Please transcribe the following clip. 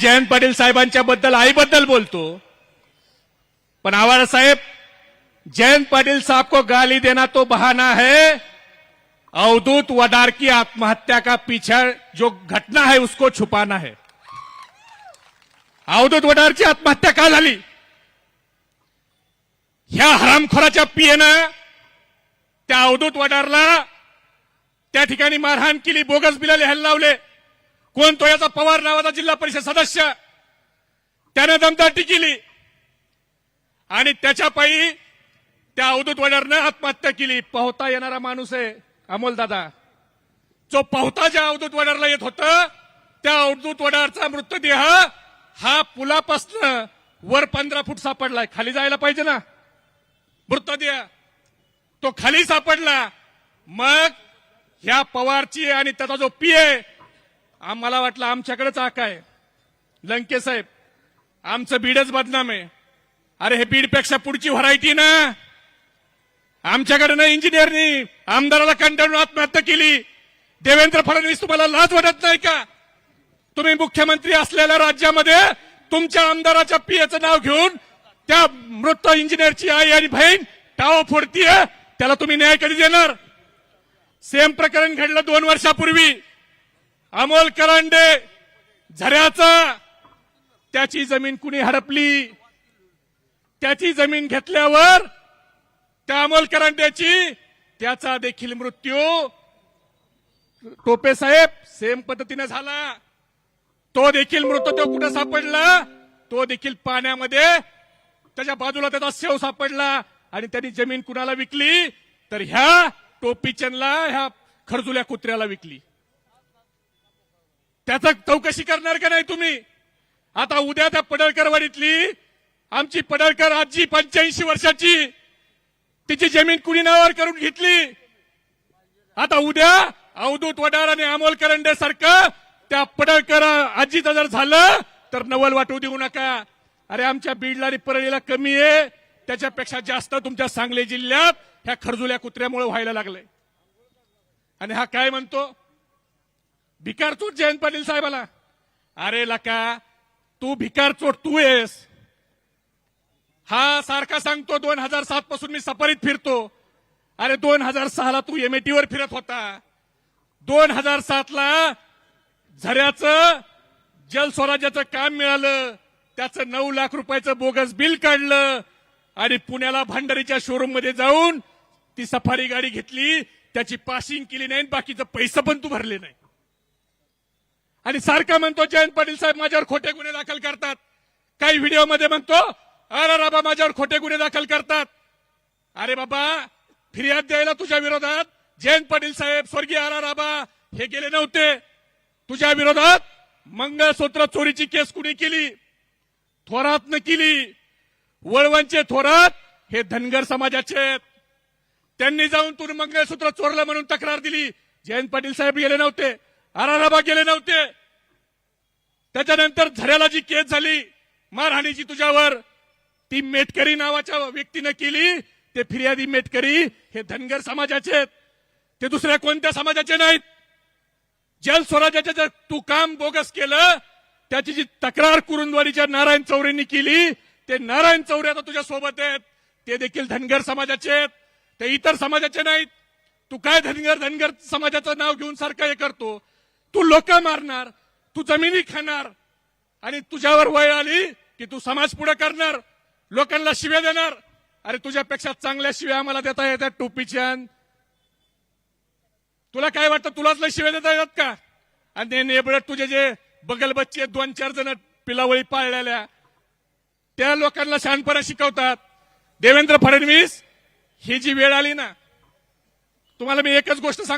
जयंत पाटील साहेबांच्या बद्दल आईबद्दल बोलतो. पण आवाज साहेब जयंत पाटील साहब को गाली देना तो बहाना है. अवधूत वडार की आत्महत्या का पीछे जो घटना है उसको छुपाना है. अवधूत वडारची आत्महत्या का झाली ह्या हरामखोराच्या पियेनं त्या अवधूत वडारला त्या ठिकाणी मारहाण केली बोगस बिला लिहायला लावले कोण तो याचा पवार नावाचा जिल्हा परिषद सदस्य. त्यानं दमदाटी केली. आणि त्याच्या पायी त्या अवधूत वडारनं आत्महत्या केली. पोहता येणारा माणूस आहे अमोल दादा. जो पोहता ज्या अवधूत वडारला येत होतं त्या अवधूत वडारचा मृतदेह हा पुलापासनं वर पंधरा फूट सापडलाय. खाली जायला पाहिजे ना. मृतदेह. तो खाली सापडला. मग ह्या पवारची आणि त्याचा जो पी आहे आम्हाला वाटलं आमच्याकडेच आका आहे. लंके साहेब आमचं बीडच बदनाम आहे. अरे हे बीडपेक्षा पुढची व्हरायटी ना. आमच्याकडे ना इंजिनियरनी आमदाराला कंटाळून आत्महत्या केली. देवेंद्र फडणवीस तुम्हाला लाज वाटत नाही का? तुम्ही मुख्यमंत्री असलेल्या राज्यामध्ये तुमच्या आमदाराच्या पियाचं नाव घेऊन त्या मृत इंजिनियरची आई आणि बहीण टाव फोडतीये त्याला तुम्ही न्याय कधी देणार? सेम प्रकरण घडलं दोन वर्षापूर्वी. अमोल करांडे झऱ्याचा त्याची जमीन कुणी हडपली? त्याची जमीन घेतल्यावर त्या अमोल करांड्याची त्याचा देखील मृत्यू. टोपे साहेब सेम पद्धतीने झाला. तो देखील मृतदेह कुठे सापडला? तो देखील पाण्यामध्ये. त्याच्या बाजूला त्याचा सेव सापडला आणि त्यांनी जमीन कुणाला विकली? तर ह्या टोपीचंदला ह्या खरजुल्या कुत्र्याला विकली. त्याचा चौकशी करणार का नाही तुम्ही? आता उद्या त्या पडळकरवाडीतली आमची पडळकर आजी पंच्याऐंशी वर्षाची तिची जमीन कुणी नावावर करून घेतली? आता उद्या अवधूत वडार आणि अमोल करंडे सारखं त्या पडळकर आजीचं जर झालं तर नवल वाटू देऊ नका. अरे आमच्या बीडला आणि परळीला कमी आहे. त्याच्यापेक्षा जास्त तुमच्या सांगली जिल्ह्यात ह्या खरजुल्या कुत्र्यामुळे व्हायला लागलंय. आणि हा काय म्हणतो? भिकार चोट जयंत पाटील साहेबाला. अरे लका तू भिकार चोट तू येस हा सारखा सांगतो दोन हजार सात पासून मी सफारीत फिरतो. अरे दोन हजार सहाला तू एमएटीवर फिरत होता. दोन हजार सातला झऱ्याचं जल स्वराज्याचं काम मिळालं. त्याचं नऊ लाख रुपयाचं बोगस बिल काढलं. आणि पुण्याला भांडारीच्या शोरूममध्ये जाऊन ती सफारी गाडी घेतली. त्याची पासिंग केली नाही आणि बाकीचं पैसे पण तू भरले नाही. आणि सारखा म्हणतो जयंत पाटील साहेब माझ्यावर खोटे गुन्हे दाखल करतात. काही व्हिडिओमध्ये म्हणतो अरे बाबा माझ्यावर खोटे गुन्हे दाखल करतात. अरे बाबा फिर्याद द्यायला तुझ्या विरोधात? जयंत पाटील साहेब स्वर्गीय आर राबा हे गेले नव्हते. तुझ्या विरोधात मंगळसूत्र चोरीची केस कुणी केली? थोरातनं केली. वळवणचे थोरात हे धनगर समाजाचे आहेत. त्यांनी जाऊन तू मंगळसूत्र चोरलं म्हणून तक्रार दिली. जयंत पाटील साहेब गेले नव्हते. आराराबा गेले नव्हते. त्याच्यानंतर झऱ्याला जी केस झाली मारहाणीची तुझ्यावर ती मेटकरी नावाच्या व्यक्तीनं केली ते फिर्यादी मेटकरी हे धनगर समाजाचे आहेत. ते दुसऱ्या कोणत्या समाजाचे नाहीत? जल स्वराज्याचं जर तू काम बोगस केलं त्याची जी तक्रार कुरुंदवाडीच्या नारायण चौरेंनी केली ते नारायण चौरे आता तुझ्या सोबत आहेत. ते देखील धनगर समाजाचे आहेत. ते इतर समाजाचे नाहीत. तू काय धनगर धनगर समाजाचं नाव घेऊन सारखं हे करतो? तू लोक मारणार तू जमिनी खाणार आणि तुझ्यावर वय आली की तू समाज पुढे करणार लोकांना शिव्या देणार. अरे तुझ्यापेक्षा चांगल्या शिव्या आम्हाला देता येतात टोपीच्या. तुला काय वाटतं तुलाच लय शिव्या देता येतात का? आणि ते नेबळत तुझे जे बगल बच्चे दोन चार जण पिलावळी पाळलेल्या त्या लोकांना शहाणपणा शिकवतात. देवेंद्र फडणवीस ही जी वेळ आली ना तुम्हाला मी एकच गोष्ट सांगतो.